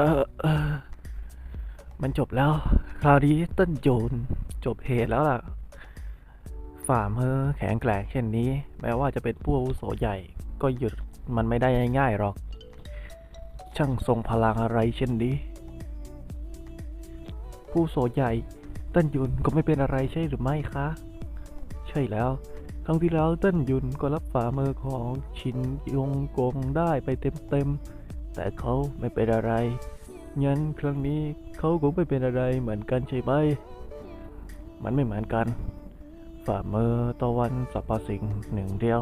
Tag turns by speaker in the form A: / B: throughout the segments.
A: เออเออ มันจบแล้ว คราวนี้ต้นโจนจบเหตุแล้วล่ะ ฝ่ามือแข็งแกร่งเช่นนี้ แม้ว่าจะเป็นผู้อาวุโสใหญ่ ก็หยุดมันไม่ได้ง่ายๆหรอก ช่างทรงพลังอะไรเช่นนี้ ผู้โสใหญ่ต้นยุนก็ไม่เป็นอะไรใช่หรือไม่คะ ใช่แล้วครั้งที่แล้วต้นยุนก็รับฝ่ามือของชินยงกงได้ไปเต็มๆ แต่เขาไม่เป็นอะไร งั้นครั้งนี้เขาคงไม่เป็นอะไรเหมือนกันใช่ไหม มันไม่เหมือนกัน ฝ่ามือตะวันสรรพสิ่งหนึ่งเดียว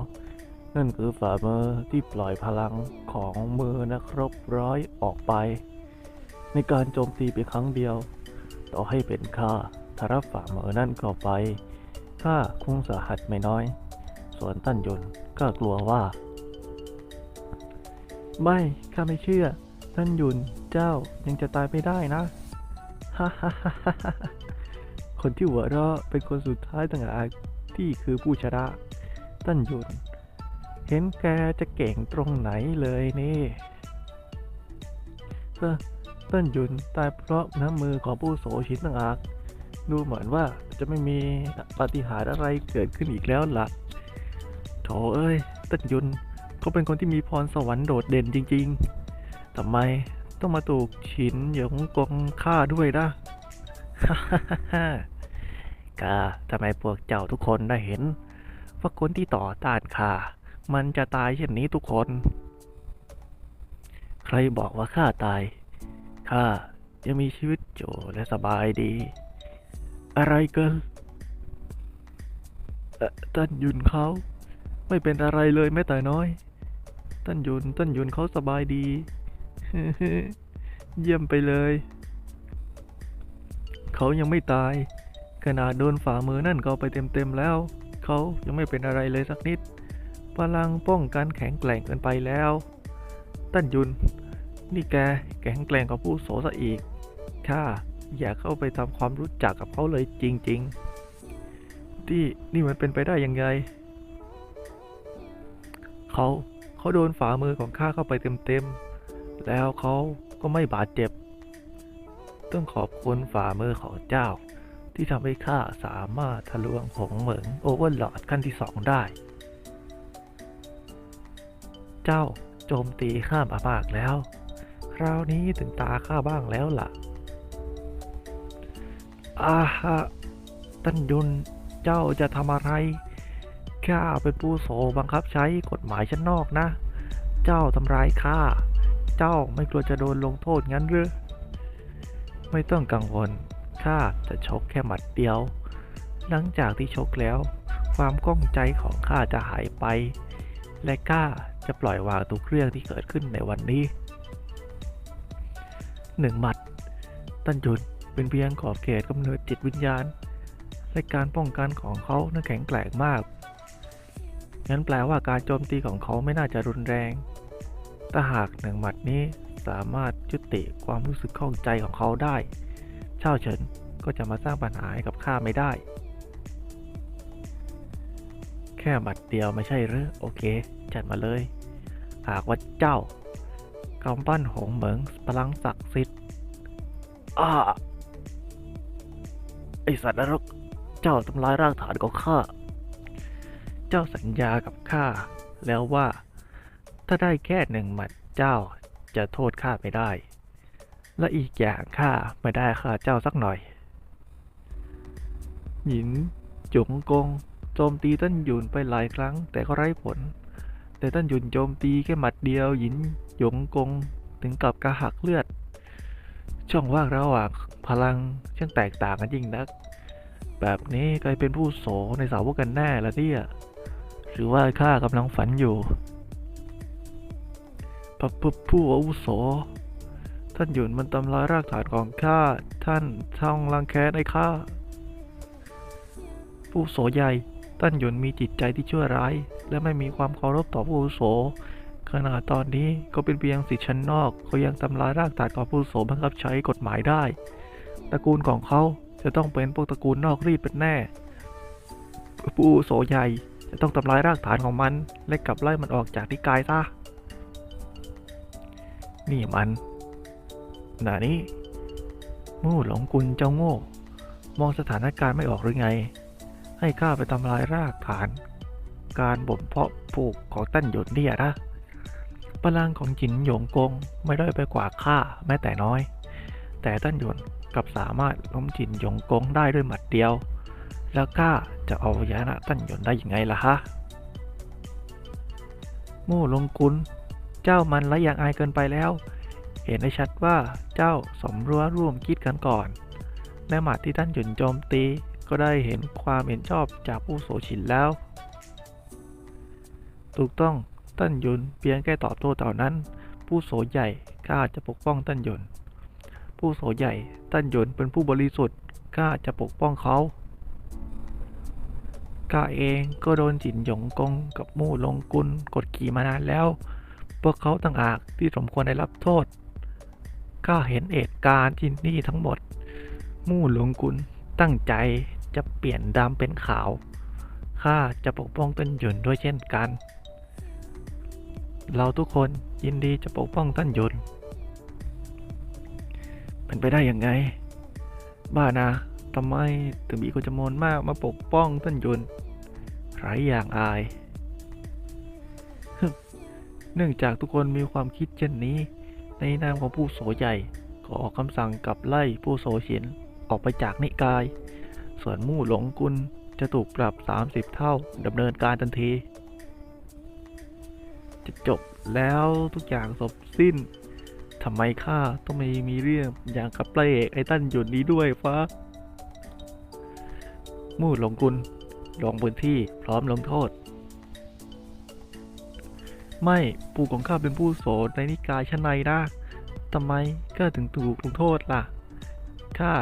A: นั่นคือฝ่ามือที่ปล่อยพลังของมือนักรบร้อยออกไป ในการโจมตีเพียงครั้งเดียว ต่อให้เป็นข้าถ้ารับฝ่ามือนั่นเข้าไปข้าคงสาหัสไม่น้อย ส่วนตั้นยนก็กลัวว่า ไม่ ข้าไม่เชื่อ ท่านหยุน เจ้ายังจะตายไม่ได้นะ ฮ่าฮ่าฮ่าฮ่าคนที่หัวเราะเป็นคนสุดท้ายต่างหากที่คือผู้ชนะ ท่านหยุน เห็นแกจะเก่งตรงไหนเลยนี่เฮ้อต้นหยุนตายเพราะน้ำมือของผู้โสชินต่างหากดูเหมือนว่าจะไม่มีปาฏิหาริย์อะไรเกิดขึ้นอีกแล้วล่ะโถเอ้ยต้นยุน เขาเป็นคนที่มีพรสวรรค์โดดเด่นจริงๆทำไมต้องมาถูกฉินหยงกงฆ่าด้วยนะกาทำไมพวกเจ้าทุกคนได้เห็น ว่าคนที่ต่อต้านข้ามันจะตายเช่นนี้ทุกคน ใครบอกว่าข้าตายข้ายังมีชีวิตอยู่และสบายดี อะไรกินท่านยุนเขา ไม่เป็นอะไรเลยแม้แต่น้อย ท่านยุนท่านยุนเขาสบายดี เยี่ยมไปเลย เขายังไม่ตาย ขนาดโดนฝ่ามือนั่นก็เอาไปเต็มๆแล้ว เขายังไม่เป็นอะไรเลยสักนิด พลังป้องกันแข็งแกร่งเกินไปแล้วตั้นยุน นี่แกแข็งแกร่งกว่าผู้โสซะอีก ข้าอยากเข้าไปทำความรู้จักกับเขาเลยจริง ๆ ที่นี่มันเป็นไปได้ยังไง เขา เขาโดนฝ่ามือของข้าเข้าไปเต็มๆ แล้วเขาก็ไม่บาดเจ็บ ต้องขอบคุณฝ่ามือของเจ้า ที่ทำให้ข้าสามารถทะลวงหงเหมิงโอเวอร์ลอดขั้นที่สองได้ เจ้าโจมตีข้ามามากแล้ว คราวนี้ถึงตาข้าบ้างแล้วล่ะ อาฮะตันยุน เจ้าจะทำอะไร ข้าเป็นผู้โสบังคับใช้กฎหมายชั้นนอกนะ เจ้าทำร้ายข้า เจ้าไม่กลัวจะโดนลงโทษงั้นหรือ ไม่ต้องกังวล ข้าจะชกแค่หมัดเดียว หลังจากที่ชกแล้ว ความก้องใจของข้าจะหายไป และข้าจะปล่อยวางทุกเรื่องที่เกิดขึ้นในวันนี้หนึ่งหมัดตันหยุดเป็นเพียงขอบเขตกำเนิดจิตวิญญาณ และการป้องกันของเขานั้นแข็งแกร่งมาก งั้นแปลว่าการโจมตีของเขาไม่น่าจะรุนแรง ถ้าหากหนึ่งหมัดนี้สามารถยุติความรู้สึกข้องใจของเขาได้ เช่าเฉินก็จะมาสร้างปัญหาให้กับข้าไม่ได้ แค่หมัดเดียวไม่ใช่หรือโอเค จัดมาเลย หากว่าเจ้ากำปั้นหงเหมิงพลังศักดิ์สิทธิ์อ้าไอสัตว์นรก เจ้าทำลายรากฐานของข้า เจ้าสัญญากับข้าแล้วว่า ถ้าได้แค่หนึ่งหมัดเจ้าจะโทษข้าไม่ได้ และอีกอย่างข้าไม่ได้ฆ่าเจ้าสักหน่อย หยินจุงกงโจมตีต้นหยุนไปหลายครั้ง แต่ก็ไร้ผล แต่ต้นหยุนโจมตีแค่หมัดเดียวหยินหยงกงถึงกับกระหักเลือด ช่องว่างระหว่างพลังช่างแตกต่างกันยิ่งนัก แบบนี้กลายเป็นผู้โสในสาวกันแน่ละเนี่ยหรือว่าข้ากำลังฝันอยู่ปะปะผู้อาวุโส ท่านหยุนมันทำลายรากฐานของข้า ท่านช่องรังแค้นไอ้ข้า ผู้โสใหญ่ ท่านหยุนมีจิตใจที่ชั่วร้าย และไม่มีความเคารพต่อผู้อาวุโส ขณะตอนนี้ก็เป็นเพียงสิทธิชั้นนอก เขายังทำลายรากฐานของผู้โสบังคับใช้กฎหมายได้ ตระกูลของเขา จะต้องเป็นพวกตระกูลนอกรีดเป็นแน่ ผู้โสใหญ่จะต้องทำลายรากฐานของมัน และกลับไล่มันออกจากนิกายซะ นี่มันหนานี้มู่หลงกุลเจ้าโง่ มองสถานการณ์ไม่ออกหรือไง ให้ข้าไปทำลายรากฐาน การบ่มเพาะปลูกของตั้นหยดเนี่ยนะพลังของจินหยงกงไม่ได้ไปกว่าข้าแม้แต่น้อย แต่ตั้นหยน กับสามารถล้มจินหยงกงได้ด้วยหมัดเดียว แล้วข้าจะเอาชนะตั้นหยนได้ยังไงล่ะฮะมู่ลงกุลเจ้ามันละอย่างอายเกินไปแล้ว เห็นได้ชัดว่าเจ้าสมรู้ร่วมคิดกันก่อนและหมัดที่ท่านหยุนโจมตีก็ได้เห็นความเห็นชอบจากผู้โสชินแล้ว ถูกต้องตั้นยุนเพียงแค่ตอบโต้เท่านั้น ผู้โสใหญ่ข้าจะปกป้องตั้นยุน ผู้โสใหญ่ตั้นหยนเป็นผู้บริสุทธิ์ข้าจะปกป้องเขาข้าเองก็โดนจินหยงกงกับมู่ลงกุลกดขี่มานานแล้ว พวกเขาต่างหากที่สมควรได้รับโทษข้าเห็นเหตุการณ์ที่นี่ทั้งหมด มู่หลงกุลตั้งใจจะเปลี่ยนดำเป็นขาว ข้าจะปกป้องต้นหยุนด้วยเช่นกัน เราทุกคนยินดีจะปกป้องต้นหยุน เป็นไปได้ยังไง บ้านะทำไมถึงมีคนจำนวนมากมาปกป้องต้นยุนไร้อย่างอาย เนื่องจากทุกคนมีความคิดเช่นนี้ ในนามของผู้โสใหญ่ก็ออกคำสั่งกับไล่ผู้โสฉินออกไปจากนิกาย ส่วนมู่หลงกุลจะถูกปรับ 30 เท่าดำเนินการทันที จะจบแล้วทุกอย่างจบสิ้น ทำไมข้าต้องไม่มีเรื่องอย่างกับพระเอกไอ้ตั้นหยุดนี้ด้วยฟ้า มู่หลงกุลลงพื้นที่พร้อมลงโทษ ไม่ปู่ของข้าเป็นผู้โสดในนิกายชั้นในนะทำไมข้าถึงถูกลงโทษล่ะข้า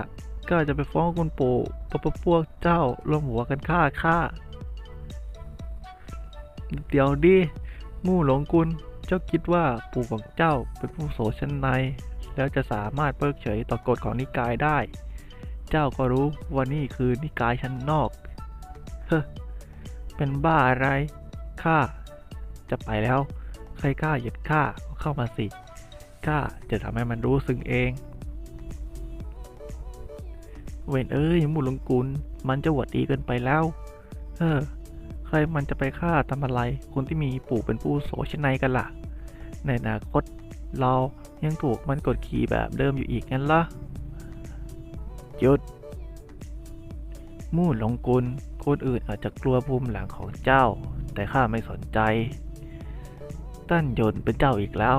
A: ก็จะไปฟ้องคุณปู่ปะปะพวกเจ้าร่วมหัวกันฆ่าข้า เดี๋ยวดิ มู่หลงกุล เจ้าคิดว่าปู่ของเจ้าเป็นผู้โสชั้นใน แล้วจะสามารถเพิกเฉยต่อกฎของนิกายได้ เจ้าก็รู้ว่านี่คือนิกายชั้นนอก เฮ้เป็นบ้าอะไร ข้า จะไปแล้ว ใครกล้าเหยียดข้าก็เข้ามาสิข้าจะทำให้มันรู้สึงเอง เวนเอ้ยมูหลงกุล มันจะหวดดีเกินไปแล้ว เออ รมันจะไปฆ่าทำอะไรคนที่มีปู่เป็นผู้โสชนในกันล่ะ ในอนาคตเรายังถูกมันกดขี่แบบเดิมอยู่อีกงั้นล่ะหยุดมู่หลงกุลคนอื่นอาจจะกลัวภูมิหลังของเจ้า แต่ข้าไม่สนใจ ตั้นยนเป็นเจ้าอีกแล้ว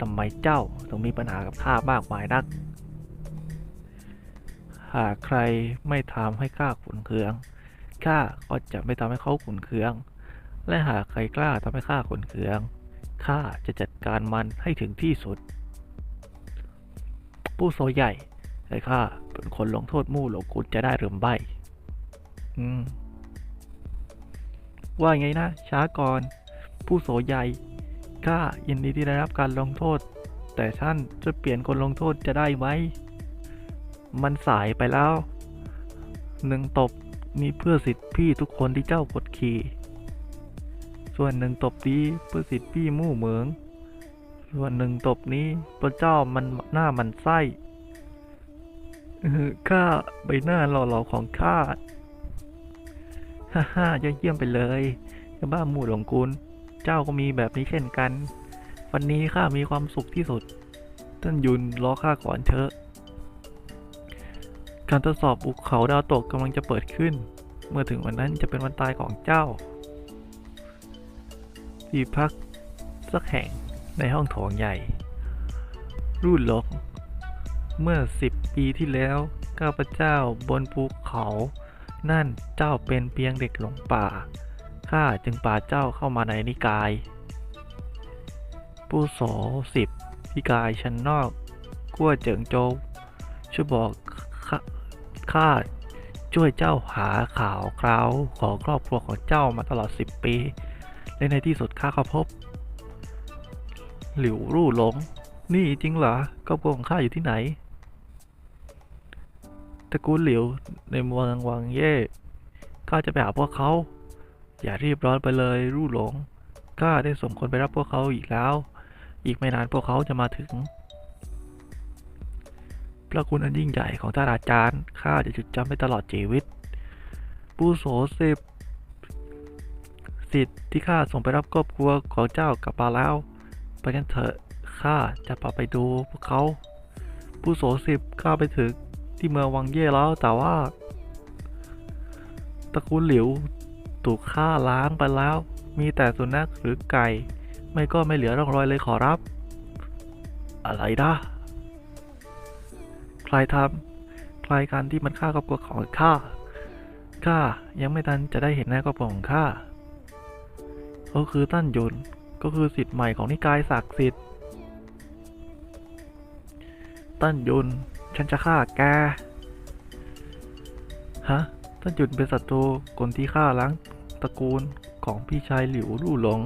A: ทำไมเจ้าต้องมีปัญหากับข้ามากมายนัก หากใครไม่ทำให้ข้าขุนเคือง ข้าก็จะไม่ทำให้เขาขุนเคือง และหากใครกล้าทำให้ข้าขุนเคืองข้าจะจัดการมันให้ถึงที่สุด ผู้โซใหญ่ให้ข้าเป็นคนลงโทษมู่หลงกุลจะได้หรือไม่อืม ว่าไงนะ ช้าก่อน ผู้โสใหญ่ข้ายินดีที่ได้รับการลงโทษ แต่ท่านจะเปลี่ยนคนลงโทษจะได้ไหม มันสายไปแล้ว หนึ่งตบ มีเพื่อสิทธิพี่ทุกคนที่เจ้ากดขี่ ส่วนหนึ่งตบนี้เพื่อสิทธิพี่มู่เหมือง ส่วนหนึ่งตบนี้พระเจ้ามันหน้ามันไส้เออข้าใบหน้าหล่อๆของข้า ฮ่าฮ่ายอดเยี่ยมไปเลยจ้าบ้าหมู่หลงกุลเจ้าก็มีแบบนี้เช่นกัน วันนี้ข้ามีความสุขที่สุด ท่านยุนรอข้าก่อนเถอะ การทดสอบภูเขาดาวตกกำลังจะเปิดขึ้น เมื่อถึงวันนั้นจะเป็นวันตายของเจ้า ที่พักสักแห่งในห้องโถงใหญ่ รูดลก เมื่อสิบปีที่แล้วข้าพเจ้าบนภูเขา นั่นเจ้าเป็นเพียงเด็กหลงป่า ข้าจึงพาเจ้าเข้ามาในนิกาย ผู้โสสิบนิกายชั้นนอกกั้วเจิงโจวช่วยบอก ข้าช่วยเจ้าหาข่าวคราวของครอบครัวของเจ้ามาตลอดสิบปี และในที่สุดข้าก็พบ หลิวรู่หลง นี่จริงเหรอครอบครัวของข้าอยู่ที่ไหนตระกูลหลิวในเมืองวังเย่ข้าจะไปหาพวกเขา อย่ารีบร้อนไปเลยรู่หลงข้าได้ส่งคนไปรับพวกเขาอีกแล้ว อีกไม่นานพวกเขาจะมาถึง ระคุณอันยิ่งใหญ่ของท่านอาจารย์ ข้าจะจดจำไปตลอดชีวิต ปูโสสิบสิทธิ์ที่ข้าส่งไปรับครอบครัวของเจ้ากลับมาแล้ว ไปกันเถอะ ข้าจะพาไปดูพวกเขาปูโสสิบข้าไปถึงที่เมืองวังเย่แล้ว แต่ว่า ตระกูลหลิวถูกฆ่าล้างไปแล้ว มีแต่สุนัขหรือไก่ ไม่ก็ไม่เหลือร่องรอยเลยขอรับ อะไรนะ ใครทำใครกันที่มันฆ่าครอบครัวของข้าข้ายังไม่ทันจะได้เห็นหน้าครอบครัวของข้าก็คือตั้นยุนก็คือสิทธิ์ใหม่ของนิกายศักดิ์สิทธิ์ตั้นยุนฉันจะฆ่าแกฮะตั้นยุนเป็นศัตรูคนที่ฆ่าล้างตระกูลของพี่ชายหลิวลู่หลง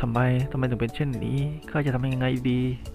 A: ทำไม ทำไมถึงเป็นเช่นนี้ ข้าจะทำยังไงดี